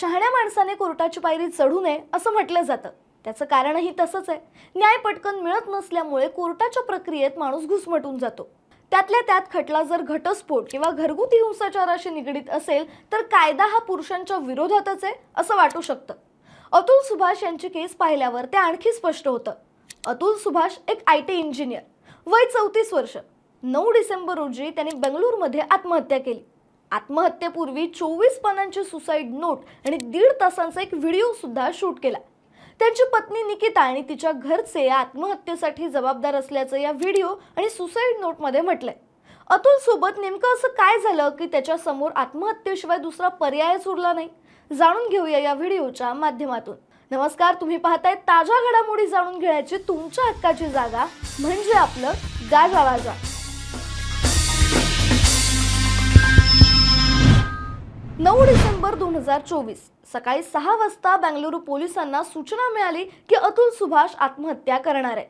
शहाण्या माणसाने कोर्टाची पायरी चढू नये असं म्हटलं जातं. त्याचं कारणही तसंच आहे. न्याय पटकन मिळत नसल्यामुळे कोर्टाच्या प्रक्रियेत माणूस घुसमटून जातो. त्यातल्या त्यात खटला जर घटस्फोट किंवा घरगुती हिंसाचाराशी निगडीत असेल तर कायदा हा पुरुषांच्या विरोधातच आहे असं वाटू शकतं. अतुल सुभाष यांची केस पाहिल्यावर ते आणखी स्पष्ट होतं. अतुल सुभाष एक आय टी इंजिनियर वय चौतीस वर्ष. नऊ डिसेंबर रोजी त्यांनी बेंगळूरमध्ये आत्महत्या केली. आत्महत्येपूर्वी चोवीस पानांची सुसाईड नोट आणि दीड तासांचा एक व्हिडिओ सुद्धा शूट केला. त्यांची पत्नी निकिता आणि तिच्या घरचे आत्महत्येसाठी जबाबदार असल्याचं या व्हिडिओ आणि सुसाईड नोटमध्ये म्हटलंय. अतुल सोबत नेमकं असं काय झालं की त्याच्यासमोर आत्महत्येशिवाय दुसरा पर्यायच उरला नाही? जाणून घेऊया या व्हिडिओच्या माध्यमातून. नमस्कार तुम्ही पाहताय ताज्या घडामोडी जाणून घेण्याची तुमच्या हक्काची जागा म्हणजे आपलं गाजावाजा. नऊ डिसेंबर दोन हजार चोवीस. सकाळी सहा वाजता बंगळुरू पोलिसांना सूचना मिळाली की अतुल सुभाष आत्महत्या करणार आहे.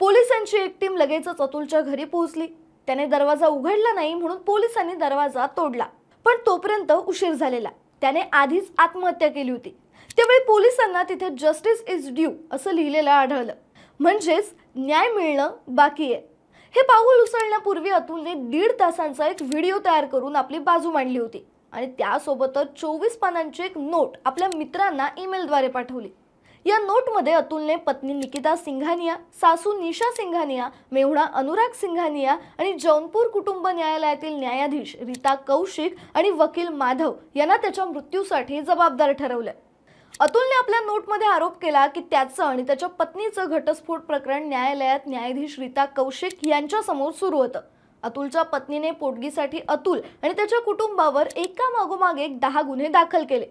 पोलिसांची एक टीम लगेचच अतुलच्या घरी पोहोचली. त्याने दरवाजा उघडला नाही म्हणून पोलिसांनी दरवाजा तोडला. पण तोपर्यंत उशीर झालेला. त्याने आधीच आत्महत्या केली होती. त्यावेळी पोलिसांना तिथे जस्टिस इज ड्यू असं लिहिलेलं आढळलं. म्हणजेच न्याय मिळणं बाकी आहे. हे पाऊल उचलण्यापूर्वी अतुलने दीड तासांचा एक व्हिडिओ तयार करून आपली बाजू मांडली होती. आणि त्यासोबतच चोवीस पानांची एक नोट आपल्या मित्रांना ईमेलद्वारे पाठवली. या नोटमध्ये अतुलने पत्नी निकिता सिंघानिया सासू निशा सिंघानिया मेहुणा अनुराग सिंघानिया आणि जौनपूर कुटुंब न्यायालयातील न्यायाधीश रीता कौशिक आणि वकील माधव यांना त्याच्या मृत्यूसाठी जबाबदार ठरवलं अतुलने आपल्या नोटमध्ये आरोप केला की त्याचं आणि त्याच्या पत्नीचं घटस्फोट प्रकरण न्यायालयात न्यायाधीश रीता कौशिक यांच्यासमोर सुरू होतं. अतुलच्या पत्नीने पोटगीसाठी अतुल आणि त्याच्या कुटुंबावर एका मागोमाग एक दहा गुन्हे दाखल केले.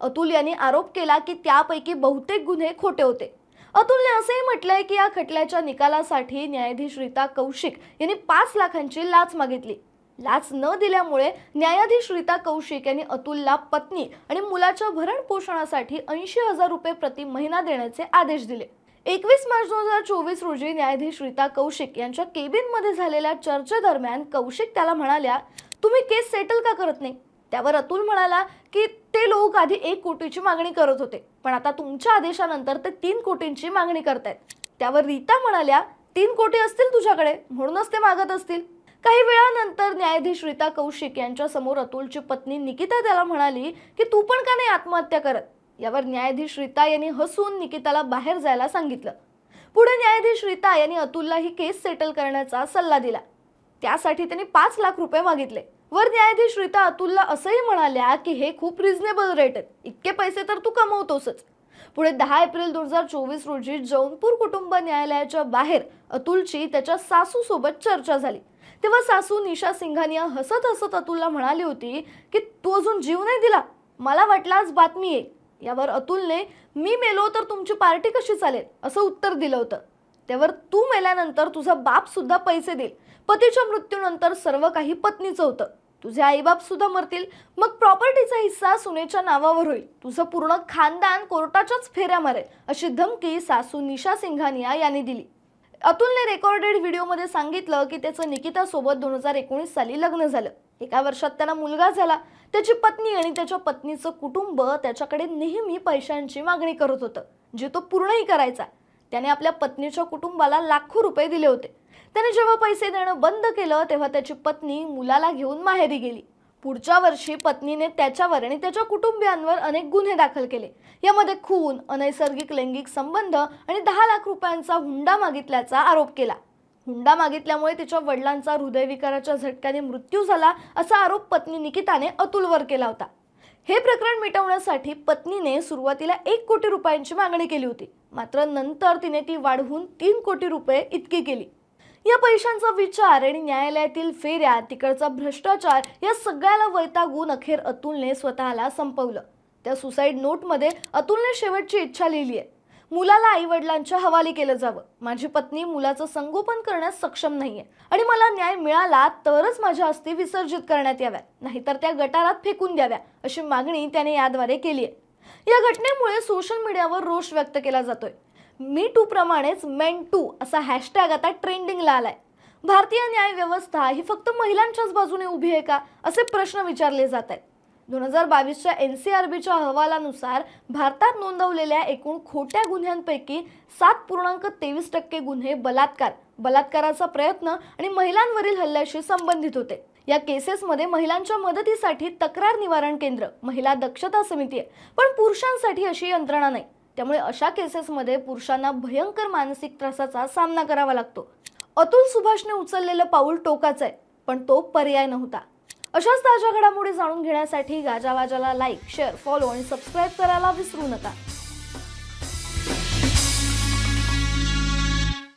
अतुल यांनी आरोप केला की त्यापैकी बहुतेक गुन्हे खोटे होते. अतुलने असेही म्हटलंय की या खटल्याच्या निकालासाठी न्यायाधीश रीता कौशिक यांनी पाच लाखांची लाच मागितली. लाच न दिल्यामुळे न्यायाधीश रीता कौशिक यांनी अतुलला पत्नी आणि मुलाच्या भरण पोषणासाठी ऐंशी हजार रुपये प्रति महिना देण्याचे आदेश दिले. एकवीस मार्च दोन हजार चोवीस रोजी न्यायाधीश रीता कौशिक यांच्या केबिनमध्ये झालेल्या चर्चेदरम्यान कौशिक त्याला म्हणाल्या तुम्ही केस सेटल का करत नाही? त्यावर अतुल म्हणाला की ते लोक आधी एक कोटीची मागणी करत होते पण आता तुमच्या आदेशानंतर ते तीन कोटींची मागणी करतायत. त्यावर रीता म्हणाल्या तीन कोटी असतील तुझ्याकडे म्हणूनच ते मागत असतील. काही वेळानंतर न्यायाधीश रीता कौशिक यांच्या समोर अतुलची पत्नी निकिता त्याला म्हणाली की तू पण का नाही आत्महत्या करत? यावर न्यायाधीश रीता यांनी हसून निकिताला बाहेर जायला सांगितलं. पुढे न्यायाधीश रीता यांनी अतुलला ही केस सेटल करण्याचा सल्ला दिला. त्यासाठी त्यांनी पाच लाख रुपये मागितले. वर न्यायाधीश रीता अतुलला असंही म्हणाल्या की हे खूप रिझनेबल रेट आहेत. इतके पैसे तर तू कमवतोसच. पुढे दहा एप्रिल दोन हजार चोवीस रोजी जौनपूर कुटुंब न्यायालयाच्या बाहेर अतुलची त्याच्या सासू सोबत चर्चा झाली. तेव्हा सासू निशा सिंघानिया हसत हसत अतुलला म्हणाली होती की तू अजून जीव नाही दिला? मला वाटलं आज बातमी येईल. यावर अतुलने मी मेलो तर तुमची पार्टी कशी चालेल? असं उत्तर दिलं होतं. त्यावर तू मेल्यानंतर तुझा बापसुद्धा पैसे देईल. पतीच्या मृत्यूनंतर सर्व काही पत्नीचं होतं. तुझे आईबाप सुद्धा मरतील. मग प्रॉपर्टीचा हिस्सा सुनेच्या नावावर होईल. तुझं पूर्ण खानदान कोर्टाच्याच फेऱ्या मारेल अशी धमकी सासू निशा सिंघानिया यांनी दिली. अतुलने रेकॉर्डेड व्हिडिओमध्ये सांगितलं की त्याचं निकितासोबत दोन हजार एकोणीस साली लग्न झालं. एका वर्षात त्याला मुलगा झाला. त्याची पत्नी आणि त्याच्या पत्नीचं कुटुंब त्याच्याकडे नेहमी पैशांची मागणी करत होतं जे तो पूर्णही करायचा. त्याने आपल्या पत्नीच्या कुटुंबाला लाखो रुपये दिले होते. त्याने जेव्हा पैसे देणं बंद केलं तेव्हा त्याची पत्नी मुलाला घेऊन माहेरी गेली. पुढच्या वर्षी पत्नीने त्याच्यावर आणि त्याच्या कुटुंबियांवर अनेक गुन्हे दाखल केले. यामध्ये खून अनैसर्गिक लैंगिक संबंध आणि दहा लाख रुपयांचा हुंडा मागितल्याचा आरोप केला. हुंडा मागितल्यामुळे तिच्या वडिलांचा हृदयविकाराच्या झटक्याने मृत्यू झाला असा आरोप पत्नी निकिताने अतुलवर केला होता. हे प्रकरण मिटवण्यासाठी पत्नीने सुरुवातीला एक कोटी रुपयांची मागणी केली होती. मात्र नंतर तिने ती वाढवून तीन कोटी रुपये इतकी केली. या पैशांचा विचार आणि न्यायालयातील फेऱ्या तिकडचा भ्रष्टाचार या सगळ्याला वैतागून अखेर अतुलने स्वतःला संपवलं. त्या सुसाईड नोटमध्ये अतुलने शेवटची इच्छा लिहिली आहे मुलाला आई वडिलांच्या हवाली केलं जावं. माझी पत्नी मुलाचं संगोपन करण्यास सक्षम नाहीये. आणि मला न्याय मिळाला तरच माझ्या अस्थी विसर्जित करण्यात याव्या नाहीतर त्या गटारात फेकून द्याव्या अशी मागणी त्याने याद्वारे केली आहे या घटनेमुळे सोशल मीडियावर रोष व्यक्त केला जातोय. मी टू प्रमाणेच मेन टू असा हॅशटॅग आता ट्रेंडिंगला आलाय. भारतीय न्याय व्यवस्था ही फक्त महिलांच्याच बाजूने उभी आहे का? असे प्रश्न विचारले जात आहेत. दोन हजार बावीसच्या एन सी आर बीच्या अहवालानुसार भारतात नोंदवलेल्या एकूण खोट्या गुन्ह्यांपैकी सात पूर्णांक तेवीस टक्के गुन्हे बलात्कार बलात्काराचा प्रयत्न आणि महिलांवरील हल्ल्याशी संबंधित होते. या केसेसमध्ये महिलांच्या मदतीसाठी तक्रार निवारण केंद्र महिला दक्षता समिती आहे. पण पुरुषांसाठी अशी यंत्रणा नाही. त्यामुळे अशा केसेसमध्ये पुरुषांना भयंकर मानसिक त्रासाचा सामना करावा लागतो. अतुल सुभाषने उचललेलं पाऊल टोकाचं आहे पण तो पर्याय नव्हता. अशाच ताज्या घडामोडी जाणून घेण्यासाठी गाजावाजाला लाईक शेअर फॉलो आणि सबस्क्राईब करायला विसरू नका.